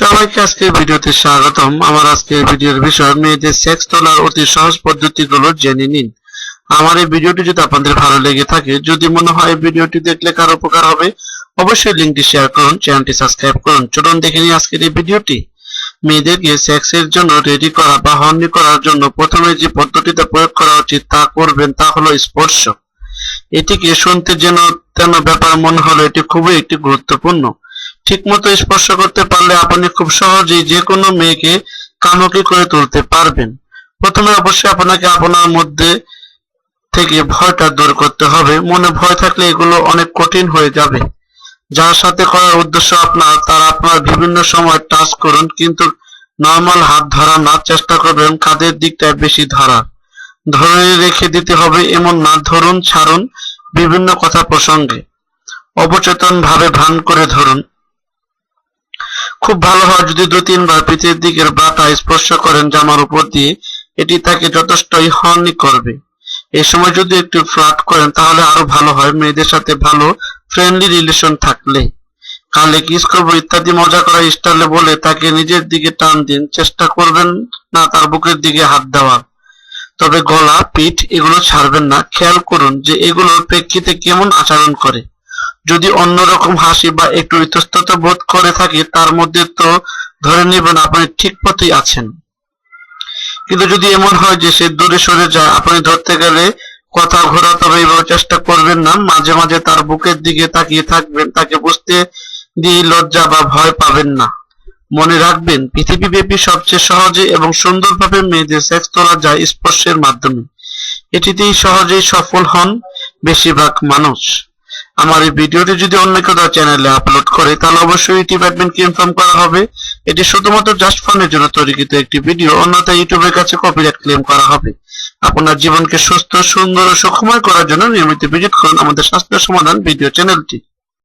সবাইকে আজকের ভিডিওতে স্বাগতম। আমার আজকের ভিডিওর বিষয় মেয়েদের সেক্স তোলার অতি সহজ পদ্ধতিগুলো জেনে নিন। আমার এই ভিডিওটি যদি আপনাদের ভালো লেগে থাকে, যদি মনে হয় ভিডিওটি দেখলে কারও উপকার হবে, অবশ্যই লিঙ্কটি শেয়ার করুন, চ্যানেলটি সাবস্ক্রাইব করুন। চলুন দেখে নিই আজকের এই ভিডিওটি। মেয়েদেরকে সেক্সের জন্য রেডি করা বা হর্নি করার জন্য প্রথমে যে পদ্ধতিটা প্রয়োগ করা উচিত তা করবেন তা হলো স্পর্শ। এটিকে শুনতে যেন, তেন ব্যাপার মনে হলো এটি খুবই একটি গুরুত্বপূর্ণ। ঠিকমতো স্পর্শ করতে পারলে আপনি খুব সহজেই যে কোনো মেয়েকে কামুকি করে তুলতে পারবেন। প্রথমে অবশ্যই আপনাকে আপনার মধ্যে থেকে ভয়টা দূর করতে হবে। মনে ভয় থাকলে এগুলো অনেক কঠিন হয়ে যাবে। যার সাথে করার উদ্দেশ্য আপনার, তার আপনার বিভিন্ন সময় টাচ করুন, কিন্তু নর্মাল হাত ধরা না, চেষ্টা করবেন কাঁধের দিকটা বেশি ধরা। ধরে রেখে দিতে হবে, এমন না, ধরুন, ছাড়ুন বিভিন্ন কথা প্রসঙ্গে। অবচেতন ভাবে ভান করে ধরুন। খুব ভালো হয় যদি দু তিনবার পিঠের দিকের বাতা স্পর্শ করেন জামার উপর দিয়ে, এটি তাকে যথেষ্টই হর্নি করবে। এই সময় যদি একটু ফ্লার্ট করেন, তাহলে আরও ভালো হয়, মেয়েদের সাথে ভালো ফ্রেন্ডলি রিলেশন থাকলে। কালে কিস করব ইত্যাদি মজা করা স্টাইলে বলে তাকে নিজের দিকে টান দিন, চেষ্টা করবেন না তার বুকের দিকে হাত দেওয়ার। তবে গলা, পিঠ এগুলো ছাড়বেন না। খেয়াল করুন যে এগুলোর প্রেক্ষিতে কেমন আচরণ করে। যদি অন্যরকম হাসি বা একটু ইতস্তত বোধ করে থাকে, তার মধ্যে তো ধরে নেবেন আপনি ঠিক পথেই আছেন। কিন্তু যদি এমন হয় যে সে দূরে সরে যায়, আপনি ধরতে গেলে কথা ঘোরাতে হবে এভাবে চেষ্টা করবেন না। মাঝে মাঝে তার বুকের দিকে তাকিয়ে থাকবেন, তাকে বুঝতে দিয়ে লজ্জা বা ভয় পাবেন না। মনে রাখবেন, পৃথিবীব্যাপী সবচেয়ে সহজে এবং সুন্দরভাবে মেয়েদের সেক্স তোলা যায় স্পর্শের মাধ্যমে। এটিতেই সহজেই সফল হন বেশিরভাগ মানুষ। আমার এই ভিডিওটি যদি অন্য কেউ চ্যানেলে আপলোড করে, তাহলে অবশ্যই ডিপার্টমেন্টকে ইনফর্ম করা হবে। এটি শুধুমাত্র জাস্ট ফানের জন্য তৈরিকৃত একটি ভিডিও অন্যথায় ইউটিউবের কাছে কপিরাইট ক্লেম করা হবে। আপনার জীবনকে সুস্থ, সুন্দর ও সুখময় করার জন্য নিয়মিত ভিজিট করুন আমাদের স্বাস্থ্য সমাধান ভিডিও চ্যানেলটি